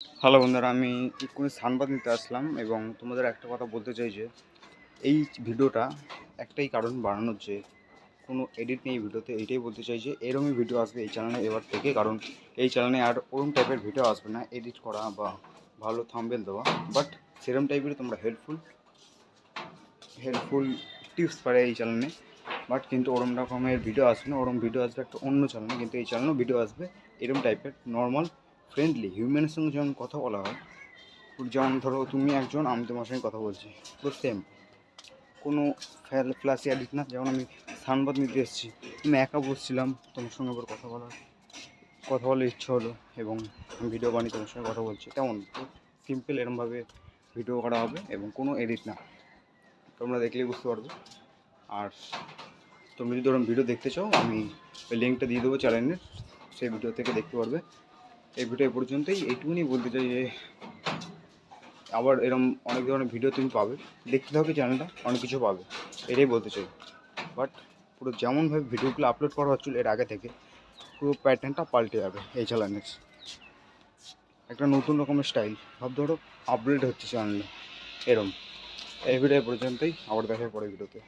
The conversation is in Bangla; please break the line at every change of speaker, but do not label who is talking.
হ্যালো বন্ধুরা, আমি এক্ষুনি সানবাদ নিতে আসলাম এবং তোমাদের একটা কথা বলতে চাই যে, এই ভিডিওটা একটাই কারণ বানানোর যে, কোনো এডিট নেই ভিডিওতে, এইটাই বলতে চাই যে, এরমই ভিডিও আসবে এই চ্যানেলে এবার থেকে, কারণ এই চ্যানেলে আর ওরম টাইপের ভিডিও আসবে না এডিট করা বা ভালো থাম্বেল দেওয়া বাট সেরম টাইপের তোমরা হেল্পফুল হেল্পফুল টিপস পারে এই চ্যানেলে বাট কিন্তু ওরম রকমের ভিডিও আসবে না, ওরম ভিডিও আসবে একটা অন্য চ্যানেলে কিন্তু এই চ্যানেলেও ভিডিও আসবে, এরম টাইপের নর্মাল ফ্রেন্ডলি হিউম্যানের সঙ্গে যেমন কথা বলা হয় যেমন ধরো তুমি একজন, আমি তোমার সঙ্গে কথা বলছি, পুরো সেম কোনো ফ্যাল ফ্ল্যাশি অ্যাডিট না, যেমন আমি সানবাদ নিতে এসেছি, আমি একা বসছিলাম তোমার সঙ্গে আবার কথা বলার কথা বলার ইচ্ছা হলো এবং ভিডিও বানিয়ে তোমার সঙ্গে কথা বলছি। তেমন সিম্পল এরমভাবে ভিডিও করা হবে এবং কোনো এডিট না। তোমরা দেখলেই বুঝতে পারবে। আর তোমরা যদি ওরকম ভিডিও দেখতে চাও, আমি ওই লিঙ্কটা দিয়ে দেবো চ্যানেলের সেই ভিডিও থেকে দেখতে পারবে। এই ভিডিও পর্যন্তই এইটুকুনি বলতে চাই যে, আবার এরকম অনেক ধরনের ভিডিও তুমি পাবে। দেখতে থাকবে চ্যানেলটা অনেক কিছু পাবে। এটাই বলতে চাই। বাট পুরো যেমনভাবে ভিডিওগুলো আপলোড করা হচ্ছিল এর আগে থেকে, পুরো প্যাটার্নটা পাল্টে যাবে এই চ্যানেলের একটা নতুন রকমের স্টাইল ভাব ধরো আপডেট হচ্ছে চ্যানেলে এরম। এই ভিডিও পর্যন্তই, আবার দেখা পরে ভিডিওতে